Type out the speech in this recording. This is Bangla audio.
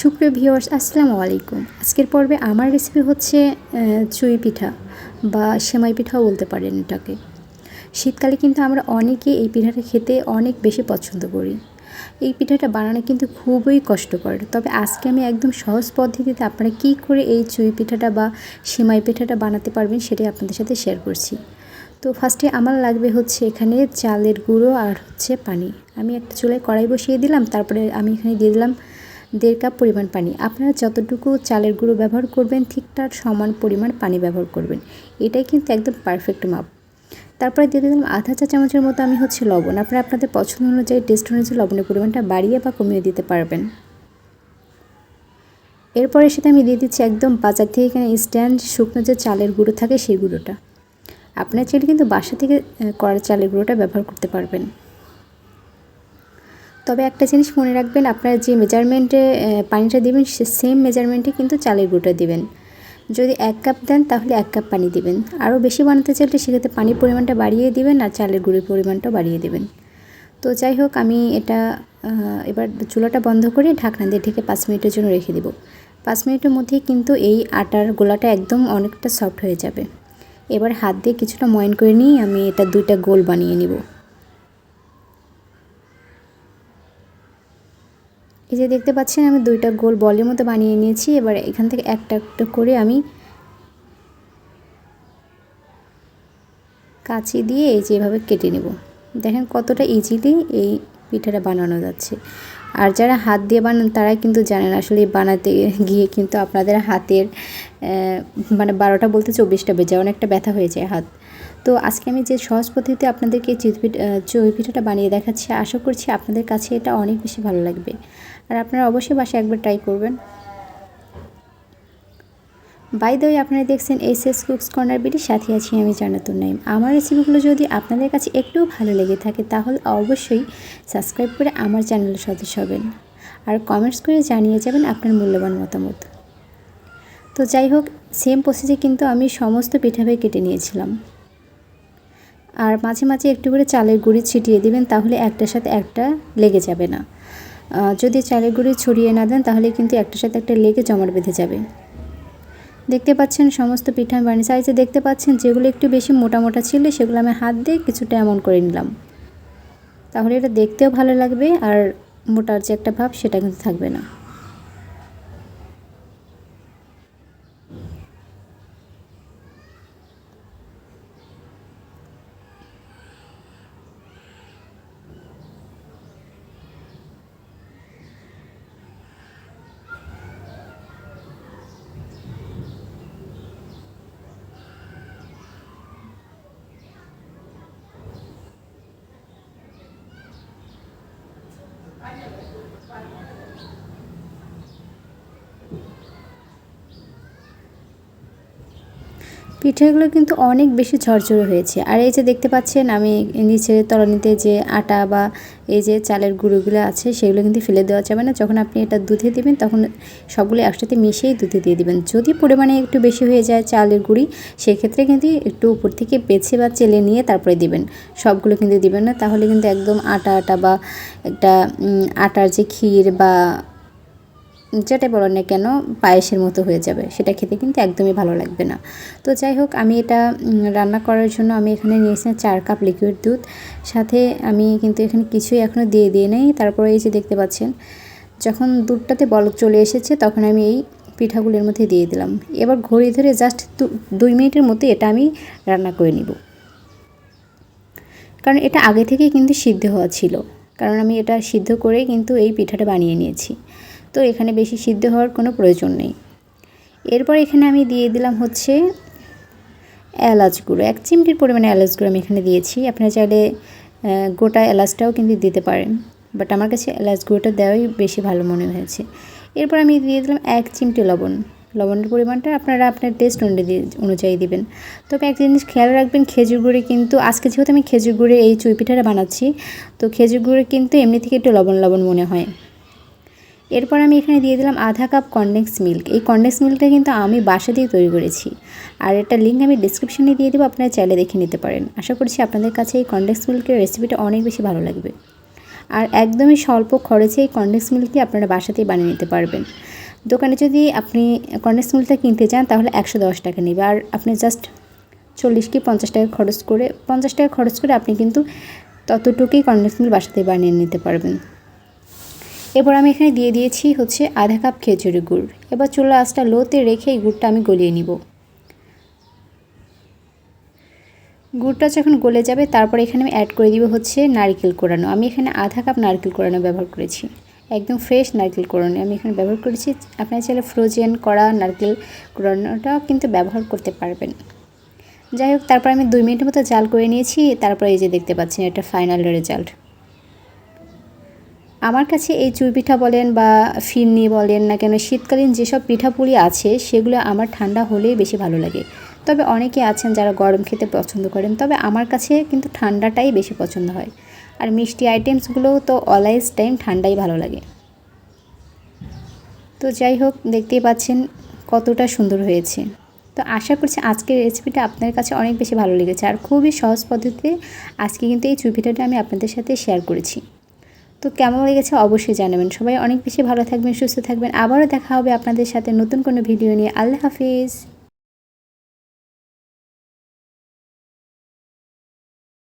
সুপ্রিয় ভিউয়ার্স, আসসালামু আলাইকুম। আজকের পর্বে আমার রেসিপি হচ্ছে চুই পিঠা বা সেমাই পিঠাও বলতে পারেন এটাকে। শীতকালে কিন্তু আমরা অনেকে এই পিঠাটা খেতে অনেক বেশি পছন্দ করি। এই পিঠাটা বানানো কিন্তু খুবই কষ্টকর। তবে আজকে আমি একদম সহজ পদ্ধতিতে আপনারা কী করে এই চুই পিঠাটা বা সেমাই পিঠাটা বানাতে পারবেন সেটাই আপনাদের সাথে শেয়ার করছি। তো ফার্স্টে আমার লাগবে হচ্ছে এখানে চালের গুঁড়ো আর হচ্ছে পানি। আমি একটা চুলায় কড়াই বসিয়ে দিলাম, তারপরে আমি এখানে দিয়ে দিলাম দেড় কাপ পরিমাণ পানি। আপনারা যতটুকু চালের গুঁড়ো ব্যবহার করবেন, ঠিক তার সমান পরিমাণ পানি ব্যবহার করবেন। এটাই কিন্তু একদম পারফেক্ট মাপ। তারপরে দিয়ে দিলাম আধা চা চামচের মতো আমি হচ্ছে লবণ। আপনারা আপনাদের পছন্দ অনুযায়ী টেস্ট অনুযায়ী লবণের পরিমাণটা বাড়িয়ে বা কমিয়ে দিতে পারবেন। এরপরে সেটা আমি দিয়ে দিচ্ছি একদম বাজার থেকে এখানে স্ট্যান্ড শুকনো যে চালের গুঁড়ো থাকে সেই গুঁড়োটা। আপনার চাইলে কিন্তু বাসা থেকে করা চালের গুঁড়োটা ব্যবহার করতে পারবেন। তবে একটা জিনিস মনে রাখবেন, আপনারা যে মেজারমেন্টে পানিটা দিবেন, সে সেম মেজারমেন্টে কিন্তু চালের গুঁড়োটা দেবেন। যদি এক কাপ দেন, তাহলে এক কাপ পানি দিবেন। আরও বেশি বানাতে চাইলে সেক্ষেত্রে পানির পরিমাণটা বাড়িয়ে দিবেন আর চালের গুঁড়ির পরিমাণটা বাড়িয়ে দেবেন। তো যাই হোক, আমি এটা এবার চুলাটা বন্ধ করে ঢাকনা দিয়ে ঢেকে পাঁচ মিনিটের জন্য রেখে দিব। পাঁচ মিনিটের মধ্যেই কিন্তু এই আটার গোলাটা একদম অনেকটা সফট হয়ে যাবে। এবার হাত দিয়ে কিছুটা ময়ন করে নিয়ে আমি এটা দুইটা গোল বানিয়ে নিব। এই যে দেখতে পাচ্ছেন, আমি দুইটা গোল বলের মতো বানিয়ে নিয়েছি। এবার এখান থেকে একটা একটা করে আমি কাঁচি দিয়ে এই যে এভাবে কেটে নেব। দেখেন কতটা ইজিলি এই পিঠাটা বানানো যাচ্ছে। আর যারা হাত দিয়ে বানান, তারাই কিন্তু জানেন আসলে বানাতে গিয়ে কিন্তু আপনাদের হাতের মানে বারোটা বলতে চব্বিশটা বেজে অনেকটা ব্যথা হয়ে যায় হাত। তো আজকে আমি যে সহজ পদ্ধতিতে আপনাদেরকে চিতপিঠ চই পিঠাটা বানিয়ে দেখাচ্ছি, আশা করছি আপনাদের কাছে এটা অনেক বেশি ভালো লাগবে। আর আপনারা অবশ্যই বাসায় একবার ট্রাই করবেন। বাই দ্য আপনারা দেখছেন এস এস কুকস কর্নার বিটির সাথে আছি আমি জানাতুন নাইম আমার রেসিপিগুলো যদি আপনাদের কাছে একটু ভালো লেগে থাকে, তাহলে অবশ্যই সাবস্ক্রাইব করে আমার চ্যানেলের সদস্য হবেন। আর কমেন্টস করে জানিয়ে যাবেন আপনার মূল্যবান মতামত। তো যাই হোক সেম প্রসেসে কিন্তু আমি সমস্ত পিঠাভাই কেটে নিয়েছিলাম। আর মাঝে মাঝে একটু করে চালের গুঁড়ি ছিটিয়ে দিবেন, তাহলে একটার সাথে একটা লেগে যাবে না। যদি চালের গুঁড়ি ছড়িয়ে না দেন, তাহলে কিন্তু একটার সাথে একটা লেগে জমাট বেঁধে যাবে। দেখতে পাচ্ছেন সমস্ত পিঠা আমি বানিয়ে সাইজে দেখতে পাচ্ছেন, যেগুলো একটু বেশি মোটা মোটা ছিল, সেগুলো আমি হাত দিয়ে কিছুটা এমন করে নিলাম। তাহলে এটা দেখতেও ভালো লাগবে, আর মোটার যে একটা ভাব, সেটা কিন্তু থাকবে না। I did it. পিঠেগুলো কিন্তু অনেক বেশি ঝরঝরে হয়েছে। আর এই যে দেখতে পাচ্ছেন, আমি নিচে তলানিতে যে আটা বা এই যে চালের গুঁড়োগুলো আছে, সেগুলো কিন্তু ফেলে দেওয়া যাবে না। যখন আপনি এটা দুধে দিবেন, তখন সবগুলো একসাথে মিশিয়েই দুধে দিয়ে দিবেন। যদি পরিমাণে একটু বেশি হয়ে যায় চালের গুঁড়ি, সেক্ষেত্রে কিন্তু একটু উপর থেকে বেছে বা চেলে নিয়ে তারপরে দিবেন। সবগুলো কিন্তু দিবেন না, তাহলে কিন্তু একদম আটা আটা বা একটা আটার যে ক্ষীর বা যেটাই বলেন না কেন, পায়েসের মতো হয়ে যাবে। সেটা খেতে কিন্তু একদমই ভালো লাগবে না। তো যাই হোক, আমি এটা রান্না করার জন্য আমি এখানে নিয়েছিলাম চার কাপ লিকুইড দুধ। সাথে আমি কিন্তু এখানে কিছুই এখনও দিয়ে দিয়ে নেই। তারপরে এই যে দেখতে পাচ্ছেন, যখন দুধটাতে বলক চলে এসেছে, তখন আমি এই পিঠাগুলোর মধ্যে দিয়ে দিলাম। এবার ঘড়ি ধরে জাস্ট দুই মিনিটের মধ্যে এটা আমি রান্না করে নিব। কারণ এটা আগে থেকেই কিন্তু সিদ্ধ হওয়া ছিল। কারণ আমি এটা সিদ্ধ করে কিন্তু এই পিঠাটা বানিয়ে নিয়েছি। তো এখানে বেশি সিদ্ধ হওয়ার কোনো প্রয়োজন নেই। এরপর এখানে আমি দিয়ে দিলাম হচ্ছে এলাচ গুঁড়ো। এক চিমটির পরিমাণে এলাচ গুঁড়ো আমি এখানে দিয়েছি। আপনারা চাইলে গোটা এলাচটাও কিন্তু দিতে পারেন। বাট আমার কাছে এলাচ গুঁড়োটা দেওয়াই বেশি ভালো মনে হয়েছে। এরপর আমি দিয়ে দিলাম এক চিমটি লবণ। লবণের পরিমাণটা আপনারা আপনার টেস্ট অনুযায়ী দিবেন। তবে এক জিনিস খেয়াল রাখবেন, খেজুর গুঁড়ে কিন্তু, আজকে যেহেতু আমি খেজুর গুঁড়ে এই চুই পিঠাটা বানাচ্ছি, তো খেজুর গুঁড়ে কিন্তু এমনি থেকে একটু লবণ লবণ মনে হয়। এরপর আমি এখানে দিয়ে দিলাম আধা কাপ কনডেন্স মিল্ক এই কনডেন্স মিল্কটা কিন্তু আমি বাসা দিয়ে তৈরি করেছি। আর এটা লিঙ্ক আমি ডিসক্রিপশনে দিয়ে দেবো, আপনারা চাইলে দেখে নিতে পারেন। আশা করছি আপনাদের কাছে এই কনডেন্স মিল্কের রেসিপিটা অনেক বেশি ভালো লাগবে। আর একদমই স্বল্প খরচে এই কন্ডেন্স মিল্কটি আপনারা বাসাতেই বানিয়ে নিতে পারবেন। দোকানে যদি আপনি কন্ডেন্স মিল্কটা কিনতে চান, তাহলে একশো দশ টাকা নেবে। আর আপনি জাস্ট চল্লিশ কি পঞ্চাশ টাকা খরচ করে, পঞ্চাশ টাকা খরচ করে আপনি কিন্তু ততটুকুই কন্ডেন্স মিল্ক বাসাতেই বানিয়ে নিতে পারবেন। এবার আমি এখানে দিয়ে দিয়েছি হচ্ছে আধা কাপ খেজুরের গুড়। এবার চুলা আঁচটা লোতে রেখে এই গুড়টা আমি গলিয়ে নিব। গুড়টা যখন গলে যাবে, তারপর এখানে আমি অ্যাড করে দিব হচ্ছে নারকেল কোরানো। আমি এখানে আধা কাপ নারকেল কোরানো ব্যবহার করেছি। একদম ফ্রেশ নারকেল কোরানো আমি এখানে ব্যবহার করেছি। আপনার চাইলে ফ্রোজেন করা নারকেল কোরানোটাও কিন্তু ব্যবহার করতে পারবেন। যাই হোক, তারপর আমি দুই মিনিটের মতো জাল করে নিয়েছি। তারপর এই যে দেখতে পাচ্ছেন, এটা ফাইনাল রেজাল্ট আমার কাছে এই চুই পিঠা বলেন বা ফিরনি বলেন না কেন, শীতকালীন যেসব পিঠাপুলি আছে সেগুলো আমার ঠান্ডা হলেই বেশি ভালো লাগে। তবে অনেকে আছেন যারা গরম খেতে পছন্দ করেন, তবে আমার কাছে কিন্তু ঠান্ডাটাই বেশি পছন্দ হয়। আর মিষ্টি আইটেমসগুলোও তো অলওয়েজ টাইম ঠান্ডাই ভালো লাগে। তো যাই হোক, দেখতেই পাচ্ছেন কতটা সুন্দর হয়েছে। তো আশা করছি আজকের রেসিপিটা আপনার কাছে অনেক বেশি ভালো লেগেছে। আর খুবই সহজ পদ্ধতিতে আজকে কিন্তু এই চুই পিঠাটা আমি আপনাদের সাথে শেয়ার করেছি। তো কেমন লেগেছে অবশ্যই জানাবেন। সবাই অনেক বেশি ভালো থাকবেন, সুস্থ থাকবেন। আবারও দেখা হবে আপনাদের সাথে নতুন কোনো ভিডিও নিয়ে। আল্লাহ হাফিজ।